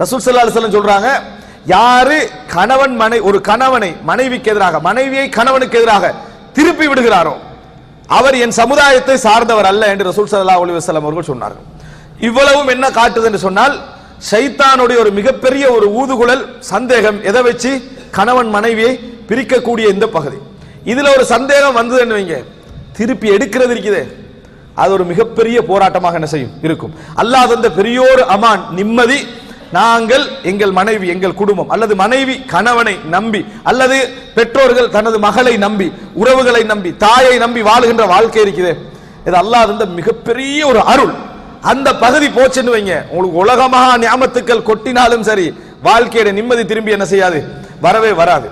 ரசூல் சல்லா அலைஹி சொல்றாங்க யாரு கணவன் மனை ஒரு கணவனை மனைவிக்கு எதிராக மனைவியை கணவனுக்கு எதிராக திருப்பி விடுகிறாரோ அவர் என் சமுதாயத்தை சார்ந்தவர் அல்ல என்று ரசூல் சல்லா அலைஹி வஸல்லம் அவர்கள் சொன்னார்கள். இவ்வளவும் என்ன காட்டுது என்று சொன்னால் ஷைத்தானுடைய ஒரு மிகப்பெரிய ஒரு ஊதுகுழல் சந்தேகம் எதை வச்சு? கணவன் மனைவியை பிரிக்கக்கூடிய இந்த பகுதி. இதுல ஒரு சந்தேகம் வந்ததுன்னு வைங்க திருப்பி எடுக்கிறது இருக்குதே. அது ஒரு மிகப்பெரிய போராட்டமாக என்ன செய்யும்? இருக்கும். அல்லாத தந்த பெரியோர் அமான் நிம்மதி நாங்கள் எங்கள் மனைவி எங்கள் குடும்பம் அல்லது மனைவி கணவனை நம்பி அல்லது பெற்றோர்கள் தனது மகளை நம்பி உறவுகளை நம்பி தாயை நம்பி வாழுகின்ற வாழ்க்கை இருக்குது இது அல்லாஹ் மிகப்பெரிய ஒரு அருள். அந்த பகுதி போச்சுன்னு வைங்க. உங்களுக்கு உலகமாக ஞாபத்துக்கள் கொட்டினாலும் சரி வாழ்க்கையோட நிம்மதி திரும்பி என்ன செய்யாது? வரவே வராது.